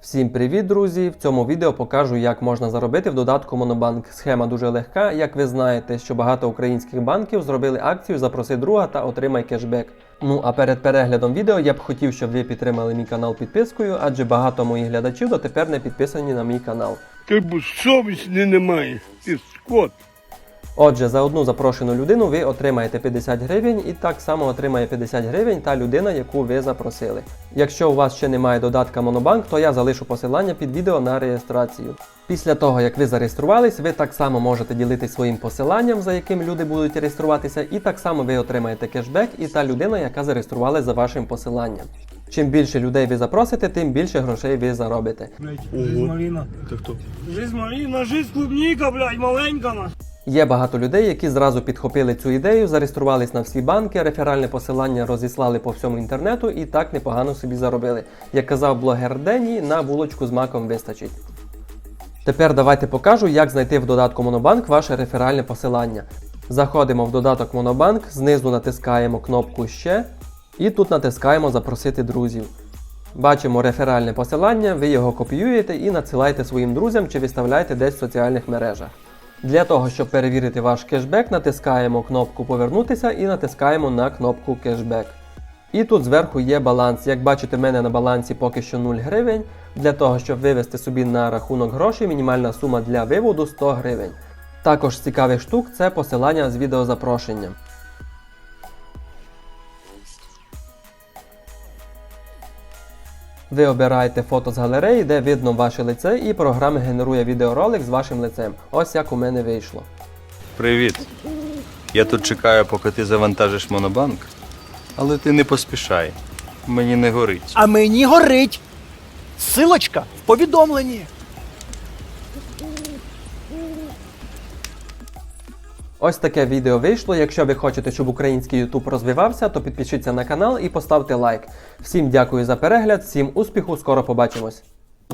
Всім привіт, друзі! В цьому відео покажу, як можна заробити в додатку Монобанк. Схема дуже легка. Як ви знаєте, що багато українських банків зробили акцію Запроси друга та отримай кешбек. Ну а перед переглядом відео я б хотів, щоб ви підтримали мій канал підпискою, адже багато моїх глядачів дотепер не підписані на мій канал. Ти б совісті немає, ти скот. Отже, за одну запрошену людину ви отримаєте 50 гривень і так само отримає 50 гривень та людина, яку ви запросили. Якщо у вас ще немає додатка Монобанк, то я залишу посилання під відео на реєстрацію. Після того, як ви зареєструвались, ви так само можете ділитися своїм посиланням, за яким люди будуть реєструватися, і так само ви отримаєте кешбек і та людина, яка зареєструвалася за вашим посиланням. Чим більше людей ви запросите, тим більше грошей ви заробите. Блять, жизнь малина. Ти хто? Жизнь малина, жизнь клубника, блять, маленька. Є багато людей, які зразу підхопили цю ідею, зареєструвались на всі банки, реферальне посилання розіслали по всьому інтернету і так непогано собі заробили. Як казав блогер Дені, на булочку з маком вистачить. Тепер давайте покажу, як знайти в додатку Монобанк ваше реферальне посилання. Заходимо в додаток Монобанк, знизу натискаємо кнопку Ще і тут натискаємо Запросити друзів. Бачимо реферальне посилання, ви його копіюєте і надсилаєте своїм друзям чи виставляєте десь в соціальних мережах. Для того, щоб перевірити ваш кешбек, натискаємо кнопку Повернутися і натискаємо на кнопку Кешбек. І тут зверху є баланс. Як бачите, в мене на балансі поки що 0 гривень. Для того, щоб вивести собі на рахунок грошей, мінімальна сума для виводу 100 гривень. Також з цікавих штук це посилання з відеозапрошенням. Ви обираєте фото з галереї, де видно ваше лице, і програма генерує відеоролик з вашим лицем. Ось як у мене вийшло. Привіт. Я тут чекаю, поки ти завантажиш монобанк. Але ти не поспішай. Мені не горить. А мені горить. Силочка в повідомленні. Ось таке відео вийшло. Якщо ви хочете, щоб український YouTube розвивався, то підпишіться на канал і поставте лайк. Всім дякую за перегляд, всім успіху, скоро побачимось.